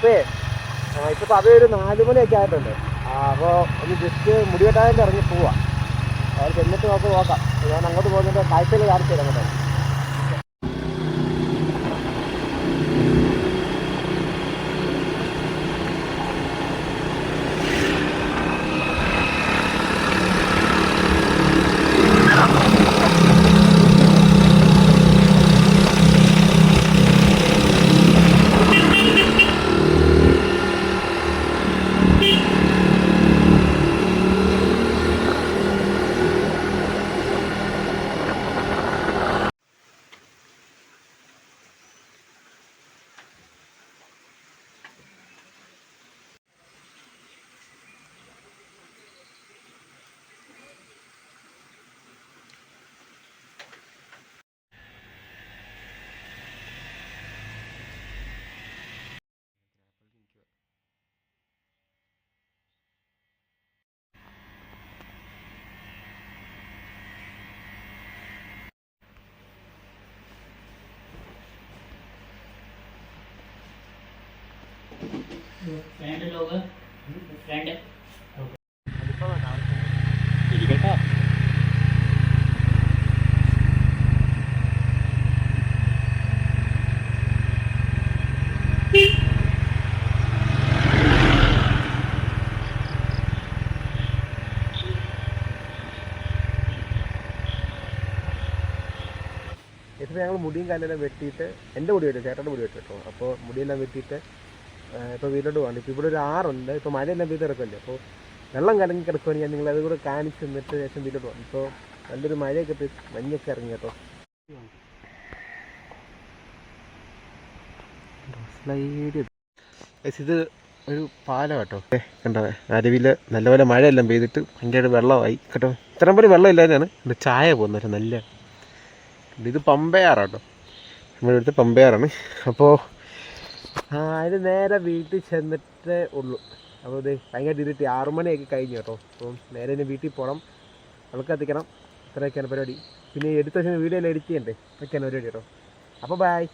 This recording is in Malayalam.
അപ്പോൾ ഇപ്പോൾ സമയം ഒരു നാല് മണിയൊക്കെ ആയിട്ടുണ്ട്. അപ്പോൾ ഒന്ന് ജസ്റ്റ് മുടി വെട്ടാനായിട്ട് ഇറങ്ങി പോവാം. അവിടെ ചെന്നിട്ട് നമുക്ക് നോക്കാം. ഞാൻ അങ്ങോട്ട് പോകുന്നതിന്റെ കാഴ്ചയിൽ കാണിച്ചു തരാം കേട്ടോ. ഞങ്ങൾ മുടിയും കാലെല്ലാം വെട്ടിയിട്ട് എന്റെ മുടി വെട്ടി ചേട്ടന്റെ മുടി വെട്ടി കേട്ടോ. അപ്പോൾ മുടിയെല്ലാം വെട്ടിയിട്ട് ഇപ്പോൾ വീട്ടിലോട്ട് പോകണം ഇപ്പോൾ ഇവിടെ ഒരു ആറുണ്ട്. ഇപ്പോൾ മഴയെല്ലാം പെയ്ത് കിടക്കുമല്ലേ അപ്പോൾ വെള്ളം കലങ്ങി കിടക്കുവാണെങ്കിൽ ഞാൻ നിങ്ങളത് കൂടെ കാണിച്ച് നിന്നിട്ട് ശേഷം വീട്ടിലോട്ട് പോകാം. ഇപ്പോൾ നല്ലൊരു മഴയൊക്കെ പെയ്ത് മഞ്ഞൊക്കെ ഇറങ്ങി കേട്ടോ. ഇത് ഒരു പാലം കേട്ടോ. കണ്ടോ? അരുവിയിൽ നല്ലപോലെ മഴയെല്ലാം പെയ്തിട്ട് ഭയങ്കര വെള്ളമായി കേട്ടോ. ഇത്രയും പോലെ വെള്ളം ഇല്ലാതെയാണ് എന്റെ ചായ പോകുന്നത് നല്ല. ഇത് പമ്പയാറാട്ടോ നമ്മുടെ അടുത്ത് പമ്പയാറാണ്. അപ്പോൾ അതിന് നേരെ വീട്ടിൽ ചെന്നിട്ടേ ഉള്ളൂ. അപ്പോൾ ഇത് ഭയങ്കര ഇരുട്ടി. ആറു മണിയൊക്കെ കഴിഞ്ഞു കേട്ടോ. അപ്പം നേരെ ഇനി വീട്ടിൽ പോകണം അവൾക്ക് എത്തിക്കണം. ഇത്രയൊക്കെയാണ് പരിപാടി. പിന്നെ എടുത്ത വീഡിയോ എല്ലാം എഡിറ്റ് ചെയ്യണ്ടേ? ഇതൊക്കെയാണ് പരിപാടി കേട്ടോ. അപ്പോൾ ബൈ